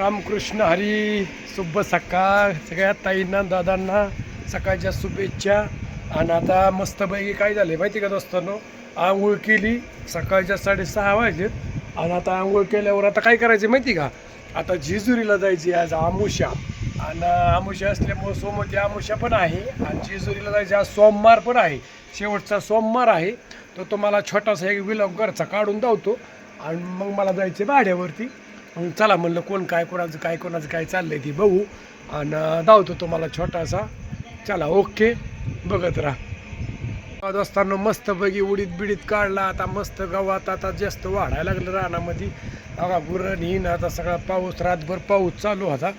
रामकृष्ण हरी शुभ सकाळ. सगळ्या ताईंना दादांना सकाळच्या शुभेच्छा. आणि आता मस्तपैकी काय झाले माहिती का दोस्तांनो? आंघोळ केली सकाळच्या साडेसहा वाजेत आणि आता आंघोळ केल्यावर आता काय करायचं माहिती का? आता जेजुरीला जायची आज आमुषा आणि आमुषा असल्यामुळं सोमवती आमुषा पण आहे. आणि जेजुरीला जायचे आज सोमवार पण आहे. शेवटचा सोमवार आहे. तो तुम्हाला छोटासा एक विलॉग घरचा काढून धावतो आणि मग मला जायचे भाड्यावरती. मग चला म्हणलं कोण काय कोणाचं काय कोणाचं काय चाललं आहे ती बघू. आणि धावतो तुम्हाला छोटासा. चला ओके. बघत राहा. असताना मस्त बघी उडीत बिडीत काढला. आता मस्त गवात आता जास्त वाढायला लागलं रानामध्ये. अगा गुरण हिन आता सगळा पाऊस रातभर पाऊस चालू होता.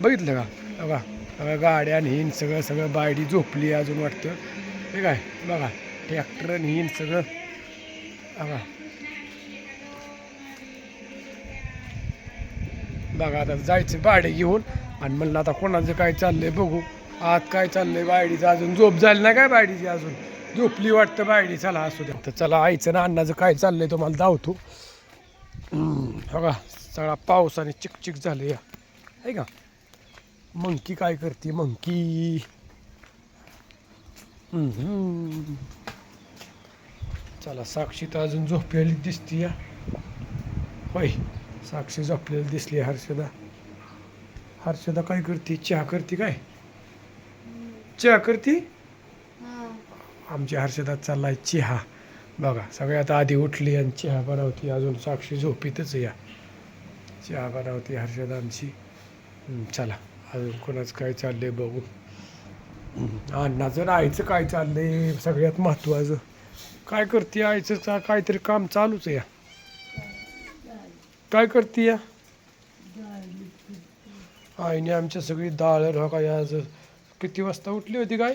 बघितलं का? बघा बघा गाड्या आणि हिन सगळं सगळं बायडी झोपली अजून वाटतं. हे काय? बघा ट्रॅक्टर आणि हिन सगळं. बघा. बघा आता जायचं भाडे घेऊन. आणि म्हणलं आता कोणाचं काय चाललंय बघू. आत काय चाललंय बायडीचं? अजून झोप झाली ना काय बायडीची अजून? झोपली वाटतं बायडी. चला असू द्या. तर चला आईचं ना अण्णाचं काय चाललंय तुम्हाला धावतो बघा सगळा पावसाने चिकचिक झालं या. आहे का? मंकी काय करते मंकी? चला साक्षी तर अजून झोपलेली दिसती या. होय. साक्षी झोपलेली दिसली हर्षदा. हर्षदा काय करते? चहा करते काय? चहा करते? आमची हर्षदा चाललाय चहा. बघा सगळ्यात आधी उठली आणि चहा बनवती. अजून साक्षी झोपीतच या. चहा बनवती हर्षदा आमची. चला अजून कोणाचं काय चाललंय बघू. अण्णाचं आणि आईचं काय चाललंय? सगळ्यात महत्त्वाचं काय करते? आईचं का- काहीतरी काम चालूच आहे या. काय करते या आईने आमच्या सगळी डाळ काय आज किती वाजता उठली होती काय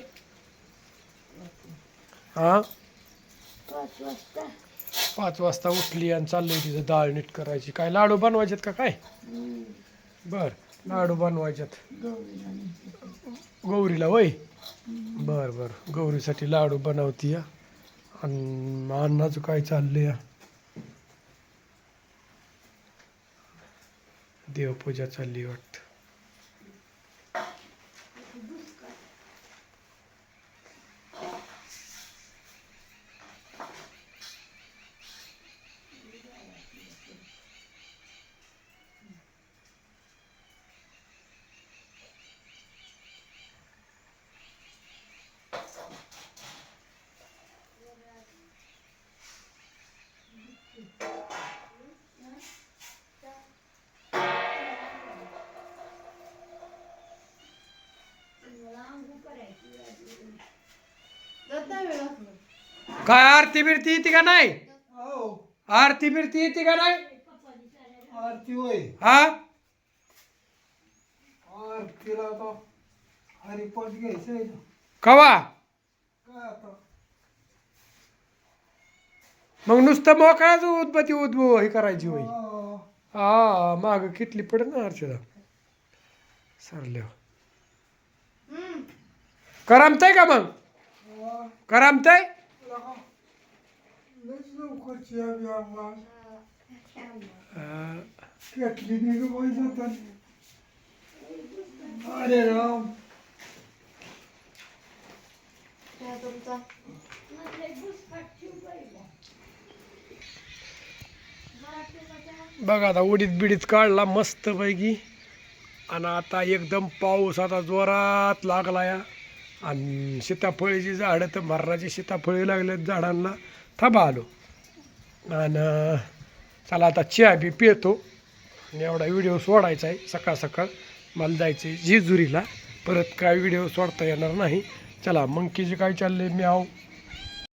हा? पाच वाजता. उठली आणि चाललंय तिचं डाळ नीट करायची. काय लाडू बनवायचेत का काय? बर लाडू बनवायच्यात गौरीला. वय? बर बर. गौरीसाठी लाडू बनवती या आणि अन्नाचं काय चाललंय? या देवपूजा चालली वाटतं. काय आरती बिरती येते का नाही? हो. आरती बिरती येते का नाही? आरती होय. हा? आरतीला आता हरिपट घ्यायचं आहे ना. कवा? काय आता? मग नुसतं मोकळाच उदबत्ती उद्भव हे करायची होय. हा, हा माग किटली पडेल ना हर्षदा सरल्या करामताय का मग? हा, करामताय? लयच. केटली जातात अरे राम तुमचा बघा आता उडीत बिडीत काढला मस्त पैकी आणि आता एकदम पाऊस आता जोरात लागला या आणि सीताफळीची झाडं तर मरणाची सीताफळी लागलेत झाडांना. थांबा आलो. आणि चला आता चहा बी पितो आणि एवढा व्हिडिओ सोडायचा आहे. सकाळ सकाळ मला जायचं आहे जेजुरीला. परत काय व्हिडिओ सोडता येणार नाही. चला मंकीचे काय चालले म्याव.